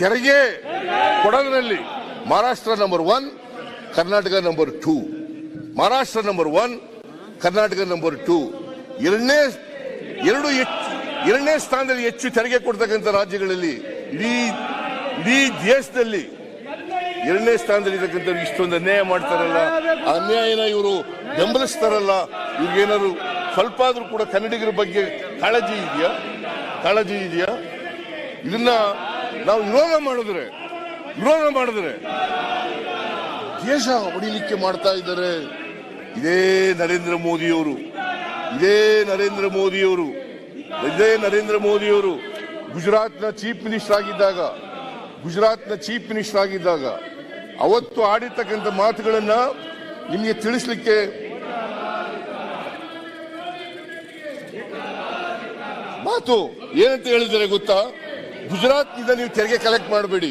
ತೆರಿಗೆ ಕೊಡೋದ್ರಲ್ಲಿ Maharashtra number one Karnataka number two Maharashtra number one Karnataka number two ಎರಡನೇ, ಎರಡು ಹೆಚ್ಚು ಎರಡನೇ ಸ್ಥಾನದಲ್ಲಿ ಹೆಚ್ಚು ತೆರಿಗೆ ಕೊಡ್ತಕ್ಕಂಥ ರಾಜ್ಯಗಳಲ್ಲಿ ಇಡೀ ಇಡೀ ದೇಶದಲ್ಲಿ ಎರಡನೇ ಸ್ಥಾನದಲ್ಲಿ ಇರತಕ್ಕಂಥ ಇಷ್ಟೊಂದು ಅನ್ಯಾಯ ಮಾಡ್ತಾರಲ್ಲ, ಅನ್ಯಾಯನ ಇವರು ಬೆಂಬಲಿಸ್ತಾರಲ್ಲ ಇವ್ರಿಗೇನಾದ್ರು ಸ್ವಲ್ಪ ಆದ್ರೂ ಕೂಡ ಕನ್ನಡಿಗರ ಬಗ್ಗೆ ಕಾಳಜಿ ಇದೆಯಾ? ಕಾಳಜಿ ಇದೆಯಾ? ಇದನ್ನ ನಾವು ವಿರೋಧ ಮಾಡಿದ್ರೆ ವಿರೋಧ ಮಾಡಿದ್ರೆ. ದೇಶ ಹೊಡಿಲಿಕ್ಕೆ ಮಾಡ್ತಾ ಇದ್ದಾರೆ. ಇದೇ ನರೇಂದ್ರ ಮೋದಿಯವರು ಇದೇ ನರೇಂದ್ರ ಮೋದಿಯವರು ಇದೇ ನರೇಂದ್ರ ಮೋದಿಯವರು ಗುಜರಾತ್ನ ಚೀಫ್ ಮಿನಿಸ್ಟರ್ ಆಗಿದ್ದಾಗ ಗುಜರಾತ್ನ ಚೀಫ್ ಮಿನಿಸ್ಟರ್ ಆಗಿದ್ದಾಗ ಅವತ್ತು ಆಡಿರ್ತಕ್ಕಂಥ ಮಾತುಗಳನ್ನ ನಿಮಗೆ ತಿಳಿಸ್ಲಿಕ್ಕೆ ಮಾತು ಏನಂತ ಹೇಳಿದರೆ ಗೊತ್ತಾ? ಗುಜರಾತ್ನಿಂದ ನೀವು ತೆರಿಗೆ ಕಲೆಕ್ಟ್ ಮಾಡಬೇಡಿ.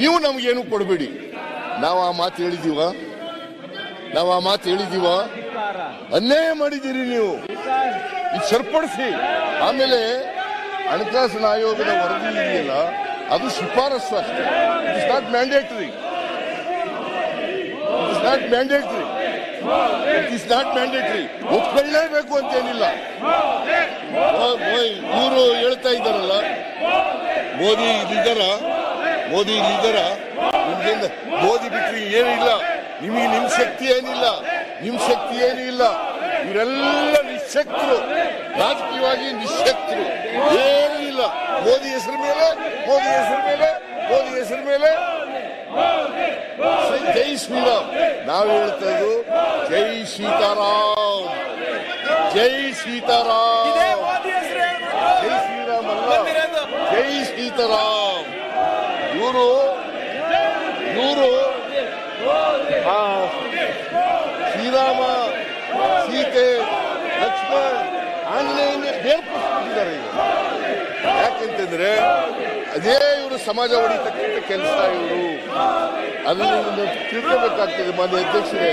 ನೀವು ನಮಗೇನು ಕೊಡಬೇಡಿ. ನಾವು ಆ ಮಾತು ಹೇಳಿದೀವ. ನಾವು ಆ ಮಾತು ಹೇಳಿದೀವ. ಅನ್ಯಾಯ ಮಾಡಿದ್ದೀರಿ ನೀವು. ಇದು ಸರಿಪಡಿಸಿ. ಆಮೇಲೆ ಹಣಕಾಸಿನ ಆಯೋಗದ ವರದಿ ಇದೆಯಲ್ಲ, ಅದು ಶಿಫಾರಸು ಅಷ್ಟೇ. It's not mandatory it is not mandatory it is not mandatory ಒಪ್ಕೊಳ್ಳೇಬೇಕು ಅಂತೇನಿಲ್ಲ ಇವರು ಹೇಳ್ತಾ ಇದ್ದಾರಲ್ಲ. ಮೋದಿ ಇಲ್ಲಿದ್ದಾರ ಮೋದಿ ಇಲ್ಲಿದ್ದಾರ ನಿಮ್ಗಿಂದ ಮೋದಿ ಬಿಟ್ಟರೆ ಏನಿಲ್ಲ. ನಿಮಗೆ ನಿಮ್ ಶಕ್ತಿ ಏನಿಲ್ಲ, ನಿಮ್ ಶಕ್ತಿ ಏನೂ ಇಲ್ಲ ಇವರೆಲ್ಲ ನಿಶಕ್ತರು, ರಾಜಕೀಯವಾಗಿ ನಿಶಕ್ತರು. ಏನೂ ಇಲ್ಲ. ಮೋದಿ ಹೆಸರು ಮೇಲೆ, ಮೋದಿ ಹೆಸರು ಮೇಲೆ, ಮೋದಿ ಹೆಸರು ಮೇಲೆ. ಜೈ ಶ್ರೀರಾಮ್. ನಾವು ಹೇಳ್ತಾ ಇದ್ದು ಜೈ ಸೀತಾರಾಮ್. ಜೈ ಸೀತಾರಾಮ್ ಜೈ ಶ್ರೀರಾಮ್ ಅಲ್ಲ ಜೈ ಸೀತಾರಾಮ್. ಇವರು ಇವರು ಶ್ರೀರಾಮ, ಸೀತೆ, ಲಕ್ಷ್ಮಣ್ ಆಂಜನೇಯನ ಬೇರ್ಪಡಿಸ್ಬಿಟ್ಟಿದ್ದಾರೆ ಯಾಕೆಂತಂದ್ರೆ ಅದೇ ಇವರು ಸಮಾಜ ಹೊಡಿತಕ್ಕಂಥ ಕೆಲಸ ಇವರು. ಅದನ್ನು ತಿಳ್ಕೋಬೇಕಾಗ್ತದೆ ಮಾನ್ಯ ಅಧ್ಯಕ್ಷರೇ.